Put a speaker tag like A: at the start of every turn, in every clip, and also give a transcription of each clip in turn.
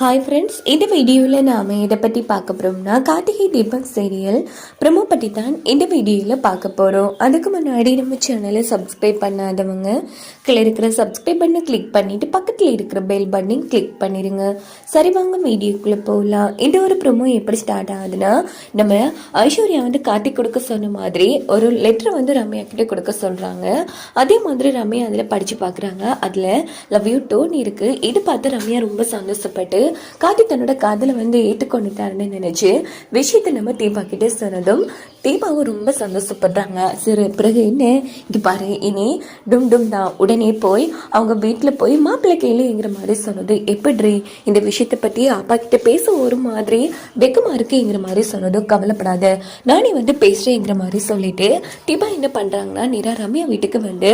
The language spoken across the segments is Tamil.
A: ஹாய் ஃப்ரெண்ட்ஸ் இந்த வீடியோவில் நாம் இதை பற்றி பார்க்க போகிறோம்னா கார்த்திகை தீபக் சீரியல் ப்ரமோ பற்றி தான் இந்த வீடியோவில் பார்க்க போகிறோம் அதுக்கு முன்னாடி நம்ம சேனலை சப்ஸ்கிரைப் பண்ணாதவங்க கீழே இருக்கிற சப்ஸ்கிரைப் பண்ண கிளிக் பண்ணிவிட்டு பக்கத்தில் இருக்கிற பெல் பட்டனையும் கிளிக் பண்ணிடுங்க சரி வாங்க வீடியோக்குள்ளே போகலாம் இந்த ஒரு ப்ரமோ எப்படி ஸ்டார்ட் ஆகுதுன்னா நம்ம ஐஸ்வர்யா வந்து கார்த்திக் கொடுக்க சொன்ன மாதிரி ஒரு லெட்டர் வந்து ரம்யா கிட்டே கொடுக்க சொல்கிறாங்க அதே மாதிரி ரம்யா அதில் படித்து பார்க்குறாங்க. அதில் லவ் யூ டோன் இருக்குது இது பார்த்து ரம்யா ரொம்ப சந்தோஷப்பட்டு கார்த்திக் தன்னோட காதலை வந்து ஏற்றுக்கொண்டுட்டாருன்னு நினைச்சு விஷயத்தை நம்ம தீபா கிட்டே சொன்னதும் தீபாவும் ரொம்ப சந்தோஷப்படுறாங்க சரி பிறகு என்ன? இங்கே பாரு இனி டும் டும் தான் உடனே போய் அவங்க வீட்டில் போய் மாப்பிள்ளை கேளுங்கிற மாதிரி சொன்னது. எப்படி இந்த விஷயத்தை பற்றி அப்பா கிட்ட பேச ஒரு மாதிரி வெக்கமாக இருக்குங்கிற மாதிரி சொன்னதும் கவலைப்படாத. நானே வந்து பேசுகிறேங்கிற மாதிரி சொல்லிட்டு தீபா என்ன பண்ணுறாங்கன்னா நேராக ரம்யா வீட்டுக்கு வந்து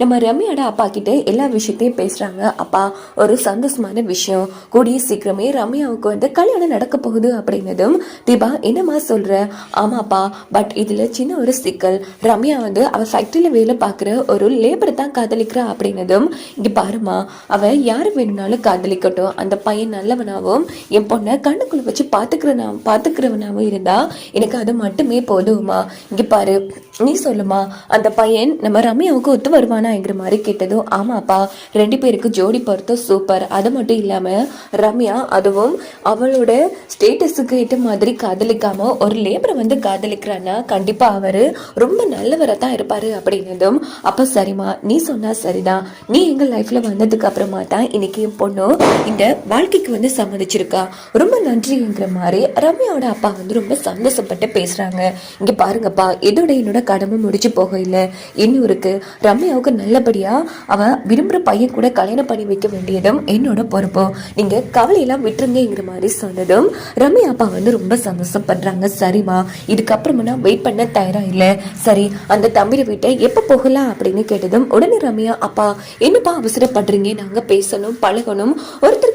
A: நம்ம ரம்யாவோட அப்பா கிட்ட எல்லா விஷயத்தையும் பேசுகிறாங்க அப்பா ஒரு சந்தோஷமான விஷயம். கூடிய சீக்கிரமே ரம்யாவுக்கு வந்து கல்யாணம் நடக்க போகுது அப்படின்னதும் தீபா என்னம்மா சொல்கிற ஆமாப்பா பட் இதுல சின்ன ஒரு சிக்கல். ரம்யா வந்து அவள் ஃபேக்ட்ரியில் வேலை பார்க்குற ஒரு லேபரை தான் காதலிக்கிறா அப்படின்னதும் இங்க பாருமா அவ யாரு வேணும்னாலும் காதலிக்கட்டும். அந்த பையன் நல்லவனாவும் என் பொண்ணை கண்ணுக்குள்ளே வச்சு பார்த்துக்கிறனா பார்த்துக்கிறவனாகவும் இருந்தா எனக்கு அது மட்டுமே போதுமா இங்க பாரு நீ சொல்லுமா அந்த பையன் நம்ம ரம்யாவுக்கு ஒத்து வருவானாங்கிற மாதிரி கேட்டதும் ஆமாப்பா ரெண்டு பேருக்கு ஜோடி பொருத்தம் சூப்பர் அது மட்டும் இல்லாம ரம்யா அதுவும் அவளோட ஸ்டேட்டஸுக்கு ஏற்ற மாதிரி காதலிக்காம ஒரு லேபரை வந்து காதலிக்கிறான்னா கண்டிப்பா அவரு ரொம்ப நல்லவரை தான் இருப்பாரு அப்படின்னதும் அப்ப சரிம்மா நீ சொன்னா சரிதான். நீ எங்க லைஃப்ல வந்ததுக்கு அப்புறமா தான் இன்னைக்கு என் பொண்ணு இந்த வாழ்க்கைக்கு வந்து சம்மதிச்சிருக்கா. ரொம்ப நன்றிங்கிற மாதிரி ரம்யாவோட அப்பா வந்து ரொம்ப சந்தோஷப்பட்டு பேசுறாங்க. இங்க பாருங்கப்பா இதோட என்னோட கடமை முடிச்சு போக இல்லை இன்னும் இருக்கு ரம்யாவுக்கு நல்லபடியா அவ விரும்புற பையன் கூட கல்யாணம் பண்ணி வைக்க வேண்டியதும் என்னோட பொறுப்பு. நீங்க கவலையெல்லாம் விட்டுருங்கிற மாதிரி சொன்னதும் ரம்யா அப்பா வந்து ரொம்ப சந்தோஷப்படுறாங்க. சரிம்மா இதுக்கப்புறமா நான் வெயிட் பண்ண தயாரா இல்லை. சரி அந்த தம்பிர வீட்டை எப்போ போகலாம் அப்படின்னு கேட்டதும் உடனே ரம்யா அப்பா என்னப்பா அவசரப்படுறீங்க? நாங்க பேசணும் பழகணும்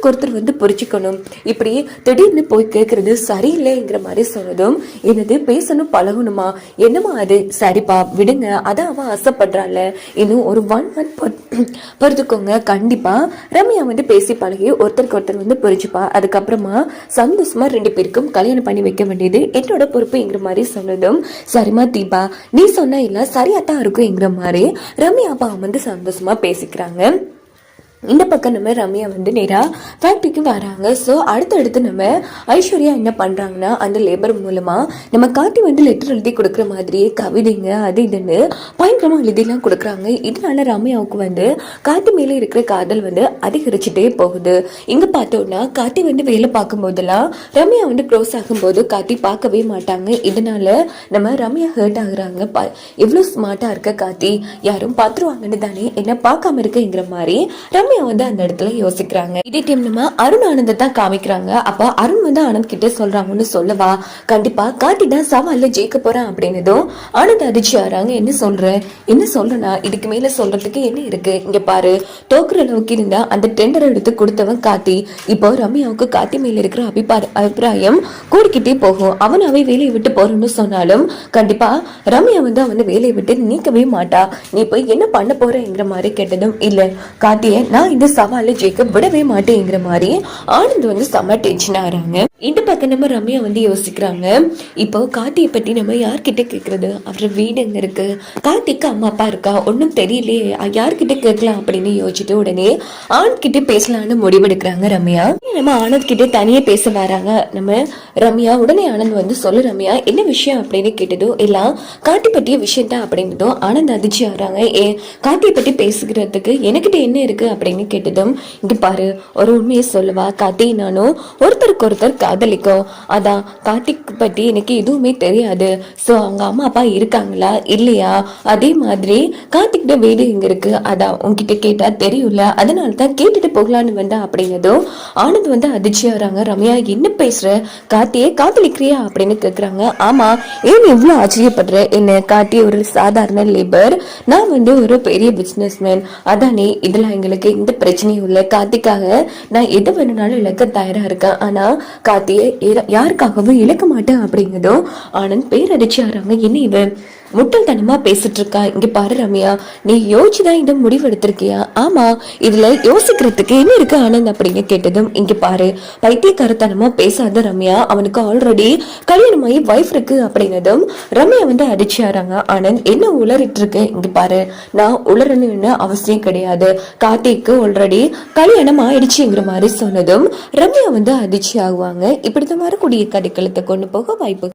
A: ஒருத்தருக்கு ஒருத்தர் வந்து புரிச்சுக்கணும் இப்படி திடீர்னு போய் கேட்கறது சரியில்லைங்கிற மாதிரி சொன்னதும் என்னது பேசணும் பழகணுமா? என்னமா அது? சரிப்பா விடுங்க. அதான் அவன் ஆசைப்படுறாள் இன்னும் ஒரு ஒன் மந்த் பொறுத்துக்கோங்க. கண்டிப்பா ரம்யா வந்து பேசி பழகி ஒருத்தருக்கு ஒருத்தர் வந்து புரிஞ்சுப்பா. அதுக்கப்புறமா சந்தோஷமா ரெண்டு பேருக்கும் கல்யாணம் பண்ணி வைக்க வேண்டியது என்னோட பொறுப்புங்கிற மாதிரி சொன்னதும் சரிமா தீபா நீ சொன்ன இல்ல சரியா தான் இருக்குங்கிற மாதிரி ரம்யா அப்பா வந்து சந்தோஷமா பேசிக்கிறாங்க. இந்த பக்கம் நம்ம ரம்யா வந்து நேராக ஃபேக்ட்ரிக்கு வராங்க. ஸோ அடுத்தடுத்து நம்ம ஐஸ்வர்யா என்ன பண்ணுறாங்கன்னா அந்த லேபர் மூலமாக நம்ம காட்டி வந்து லெட்டர் எழுதி கொடுக்குற மாதிரியே கவிதைங்க அது இதுன்னு பயங்கரமாக எழுதிலாம் கொடுக்குறாங்க. இதனால ரம்யாவுக்கு வந்து காட்டு மேலே இருக்கிற காதல் வந்து அதிகரிச்சுட்டே போகுது. இங்கே பார்த்தோன்னா காட்டி வந்து வேலை பார்க்கும்போதெல்லாம் ரம்யா வந்து க்ளோஸ் ஆகும்போது காட்டி பார்க்கவே மாட்டாங்க. இதனால நம்ம ரம்யா ஹர்ட் ஆகுறாங்க. பா எவ்வளோ ஸ்மார்ட்டாக இருக்க காத்தி யாரும் பார்த்துருவாங்கன்னு தானே என்ன பார்க்காம இருக்குங்கிற மாதிரி ரம்யா வந்து அந்த இடத்துல யோசிக்கிறாங்க. இதே டைம் நம்ம அருண் ஆனந்தை தான் காமிக்கிறாங்க. அப்ப அருண் வந்து ஆனந்த் கிட்ட சொல்றாங்கன்னு சொல்லவா? கண்டிப்பா காட்டி தான் சவால்ல ஜெயிக்க போறான் அப்படின்னதும் ஆனந்த் அதிர்ச்சி ஆறாங்க என்ன சொல்ற? என்ன சொல்றனா இதுக்கு மேல சொல்றதுக்கு என்ன இருக்கு? இங்க பாரு தோக்குற அளவுக்கு இருந்தா அந்த டெண்டர் எடுத்து கொடுத்தவன் காத்தி இப்போ ரம்யாவுக்கு காத்தி மேல இருக்கிற அபிப்பார அபிப்பிராயம் கூடிக்கிட்டே போகும். அவன் அவை வேலையை விட்டு போறோம்னு சொன்னாலும் கண்டிப்பா ரம்யா வந்து அவன் வேலையை விட்டு நீக்கவே மாட்டா. நீ போய் என்ன பண்ண போறங்கிற மாதிரி கேட்டதும் இல்ல. காத்திய நான் இந்த சவாலை ஜெயிக்க விடவே மாட்டேங்கிற மாதிரி ஆனந்த் வந்து செம்ம டென்ஷன் ஆகிறாங்க இந்த பக்கம் நம்ம ரம்யா வந்து யோசிக்கிறாங்க. இப்போ கார்த்தியை பற்றி நம்ம யார்கிட்ட கேட்குறது அவர் வீடு எங்கே இருக்குது கார்த்திக்கு அம்மா அப்பா இருக்கா? ஒன்றும் தெரியலையே. யார்கிட்ட கேட்கலாம் அப்படின்னு யோசிச்சுட்டு உடனே ஆண்கிட்ட பேசலான்னு முடிவெடுக்கிறாங்க ரம்யா. நம்ம ஆனந்த் கிட்ட தனியே பேச வராங்க. நம்ம ரம்யா உடனே ஆனந்த் வந்து சொல்லு ரம்யா என்ன விஷயம் அப்படின்னு கேட்டதோ எல்லாம் கார்த்தி பற்றிய விஷயம் தான் அப்படின்னதும் ஆனந்த் அதிர்ச்சி ஆகிறாங்க. ஏ கார்த்தியை பற்றி பேசுகிறதுக்கு எனக்கிட்ட என்ன இருக்குது அப்படின்னு கேட்டதும் இங்கே பாரு ஒரு உண்மையை சொல்லுவா. கார்த்தி நானும் ஒருத்தருக்கு ஒருத்தர் காதலிக்கும் அதான் கார்த்திக் பத்தி எனக்கு எதுவுமே தெரியாது. ஸோ அவங்க அம்மா அப்பா இருக்காங்களா? இல்லையா? அதே மாதிரி கார்த்திக்கிட்ட வீடு எங்க இருக்கு? அதான் உங்ககிட்ட கேட்டா தெரியும்ல. அதனால தான் கேட்டுட்டு போகலான்னு வந்தா அப்படிங்கிறதும் ஆனந்த் வந்து அதிர்ச்சியாகிறாங்க ரம்யா என்ன பேசுற? கார்த்தியே காதலிக்கிறியா அப்படின்னு கேக்குறாங்க. ஆமா ஏன் இவ்வளோ ஆச்சரியப்படுற? என்ன காட்டி ஒரு சாதாரண லேபர் நான் வந்து ஒரு பெரிய பிசினஸ் மேன் அதானே இதெல்லாம் எங்களுக்கு எந்த பிரச்சனையும் இல்லை. கார்த்திக்காக நான் எது வேணும்னாலும் இழக்க தயாரா இருக்கேன். ஆனா கார்த்தியை யாருக்காகவும் இழக்க மாட்டேன் அப்படிங்கிறதும் ஆனந்த் பேரடிச்சு ஆறாங்க என்ன இவன் முட்டல்தனமா பேசிட்டு இருக்கா இங்க பாரு ரம்யா நீ யோசிச்சுதான் இந்த முடிவு எடுத்திருக்கியா ஆமா இதுல யோசிக்கிறதுக்கு என்ன இருக்கு ஆனந்த் அப்படின்னு கேட்டதும் இங்க பாரு பைத்தியக்காரத்தனமா பேசாத ரம்யா அவனுக்கு ஆல்ரெடி கல்யாணமாயி வைஃப் இருக்கு அப்படின்னதும் ரம்யா வந்து அடிச்சாராங்க ஆனந்த் என்ன உளறிட்டு இருக்கு இங்க பாரு நான் உளறணும்னு அவசியம் கிடையாது. கார்த்திக்கு ஆல்ரெடி கல்யாணம் ஆயிடுச்சுங்கிற மாதிரி சொன்னதும் ரம்யா வந்து அதிர்ச்சி ஆகுவாங்க இப்படிதான் வரக்கூடிய கதைக்களத்தை கொண்டு போக வாய்ப்பு